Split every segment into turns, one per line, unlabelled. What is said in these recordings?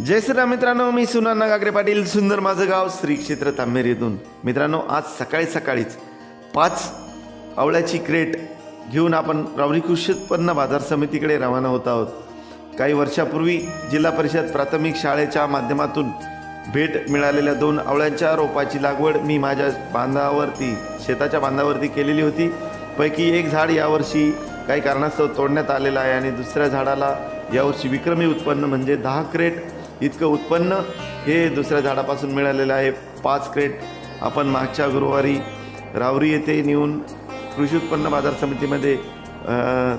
जय श्रीराम मित्रांनो मी सुनाना गागरे पाटील. सुंदर माझं गाव श्री क्षेत्र तांबेरीतून मित्रांनो आज सकाळी सकाळीच पाच आवळ्याची क्रेट घेऊन आपण रावणी कृषी उत्पन्न बाजार समितीकडे रवाना होत आहोत. काही वर्षापूर्वी जिल्हा परिषद प्राथमिक शाळेच्या माध्यमातून भेट मिळालेल्या दोन आवळ्यांच्या रोपाची लागवड मी माझ्या बांधावरती शेताच्या बांधावरती केलेली होती. पैकी एक झाड यावर्षी काही कारणास्तव तोडण्यात आलेलं आहे आणि दुसऱ्या झाडाला यावर्षी विक्रमी उत्पन्न म्हणजे दहा क्रेट इतकं उत्पन्न हे दुसऱ्या झाडापासून मिळालेलं आहे. पाच क्रेट आपण मागच्या गुरुवारी रावरी येथे नेऊन कृषी उत्पन्न बाजार समितीमध्ये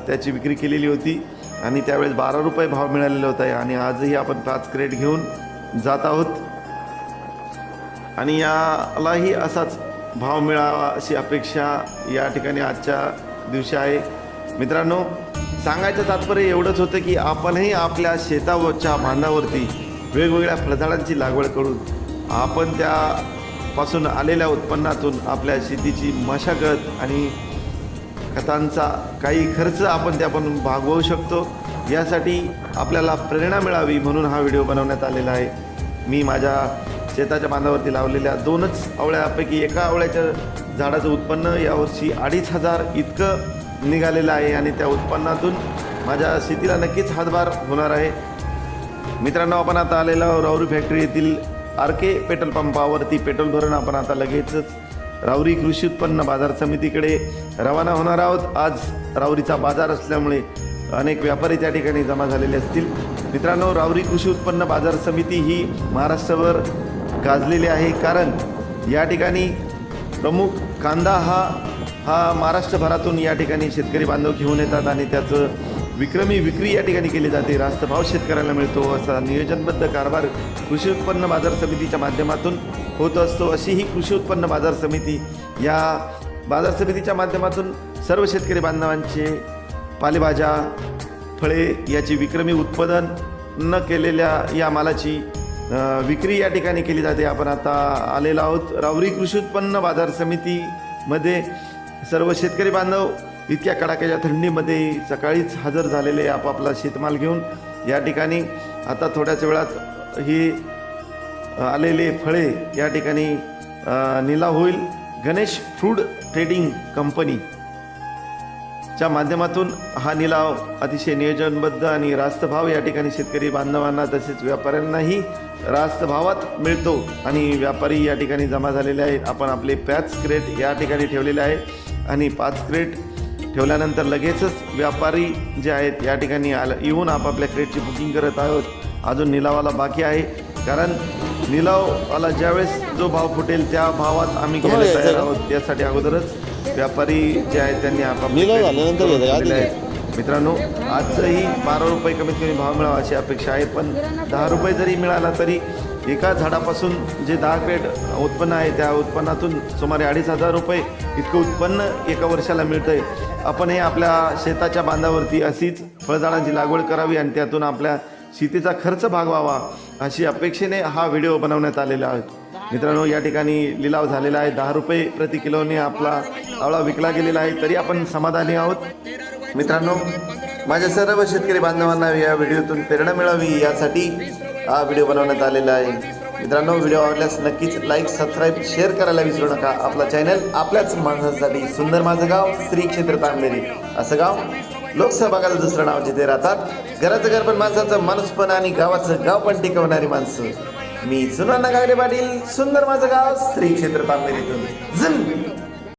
त्याची विक्री केलेली होती आणि त्यावेळेस बारा रुपये भाव मिळालेला होता आणि आजही आपण पाच क्रेट घेऊन जात आहोत. आणि यालाही असाच भाव मिळावा अशी अपेक्षा या ठिकाणी आजच्या दिवशी आहे. मित्रांनो सांगायचं तात्पर्य एवढंच होतं की आपणही आपल्या शेतावरच्या बांधावरती वेगवेगळ्या फळझाडांची लागवड करून आपण त्यापासून आलेल्या उत्पन्नातून आपल्या शेतीची मशागत आणि खतांचा काही खर्च आपण त्यापासून भागवू शकतो. यासाठी आपल्याला प्रेरणा मिळावी म्हणून हा व्हिडिओ बनवण्यात आलेला आहे. मी माझ्या शेताच्या बांधावरती लावलेल्या दोनच आवळ्यापैकी एका आवळ्याच्या झाडाचं उत्पन्न यावर्षी अडीच हजार इतकं निघालेलं आहे आणि त्या उत्पन्नातून माझ्या शेतीला नक्कीच हातभार होणार आहे. मित्रांनो आपण आता आलेलो आहोत राऊरी फॅक्टरी येथील आर के पेट्रोल पंपावरती. पेट्रोल भरून आपण आता लगेचच राऊरी कृषी उत्पन्न बाजार समितीकडे रवाना होणार आहोत. आज राऊरीचा बाजार असल्यामुळे अनेक व्यापारी त्या ठिकाणी जमा झालेले असतील. मित्रांनो राऊरी कृषी उत्पन्न बाजार समिती ही महाराष्ट्रावर गाजलेली आहे. कारण या ठिकाणी प्रमुख कांदा हा हा महाराष्ट्रभरातून या ठिकाणी शेतकरी बांधव घेऊन येतात आणि त्याचं विक्रमी विक्री या ठिकाणी केली जाते. रास्त भाव शेतकऱ्याला मिळतो असा नियोजनबद्ध कारभार कृषी उत्पन्न बाजार समितीच्या माध्यमातून होत असतो. अशी ही कृषी उत्पन्न बाजार समिती या बाजार समितीच्या माध्यमातून सर्व शेतकरी बांधवांचे पालेभाज्या फळे याची विक्रमी उत्पादन न केलेल्या या मालाची विक्री या ठिकाणी केली जाते. आपण आता आलेलो आहोत रावरी कृषी उत्पन्न बाजार समितीमध्ये. सर्व शेतकरी बांधव इतक्या कडाक्याच्या थंडीमध्ये सकाळीच हजर झालेले आपापला शेतमाल घेऊन या ठिकाणी आता थोड्याच वेळात ही आलेले फळे या ठिकाणी निलाव होईल. गणेश फ्रूड ट्रेडिंग कंपनी च्या माध्यमातून हा निलाव अतिशय नियोजनबद्ध आणि रास्त भाव या ठिकाणी शेतकरी बांधवांना तसेच व्यापाऱ्यांनाही रास्त भावात मिळतो आणि व्यापारी या ठिकाणी जमा झालेले आहेत. आपण आपले पाच क्रेट या ठिकाणी ठेवलेले आहे आणि पाच क्रेट ठेवल्यानंतर लगेचच व्यापारी जे आहेत या ठिकाणी आलं येऊन आपापल्या क्रेटची बुकिंग करत आहोत. अजून निलावाला बाकी आहे. कारण निलावाला ज्यावेळेस जो भाव फुटेल त्या भावात आम्ही घ्यायला
तुम्हाला
तयार आहोत. त्यासाठी अगोदरच व्यापारी जे आहेत त्यांनी आपापले. मित्रांनो आजही बारा रुपये कमीत कमी भाव मिळावा अशी अपेक्षा आहे. पण दहा रुपये जरी मिळाला तरी एका झाडापासून जे दहा क्रेट उत्पन्न आहे त्या उत्पन्नातून सुमारे अडीच हजार रुपये इतकं उत्पन्न एका वर्षाला मिळतं आहे आपण हे आपल्या शेताच्या बांधावरती अशीच फळझाडांची लागवड करावी आणि त्यातून आपल्या शेतीचा खर्च भागवावा अशी अपेक्षेने हा व्हिडिओ बनवण्यात आलेला आहे. मित्रांनो या ठिकाणी लिलाव झालेला आहे. दहा रुपये प्रति किलोने आपला आवळा विकला गेलेला आहे तरी आपण समाधानी आहोत. मित्रांनो माझ्या सर्व शेतकरी बांधवांना या व्हिडिओतून प्रेरणा मिळावी यासाठी हा व्हिडिओ बनवण्यात आलेला आहे. मित्रांनो व्हिडिओ आवडल्यास नक्कीच लाईक सबस्क्राईब शेअर करायला विसरू नका. आपला चॅनल आपल्याच माणसासाठी सुंदर माझं गाव श्री क्षेत्र तांबेरी. असं गाव लोकसहभागाचं दुसरं नाव जिथे राहतात घराचं घर पण माणसाचं माणूस पण आणि गावाचं गाव पण टिकवणारी माणसं. मी सुनाना गागरे पाटील सुंदर माझं गाव श्री क्षेत्र तांबेरीतून.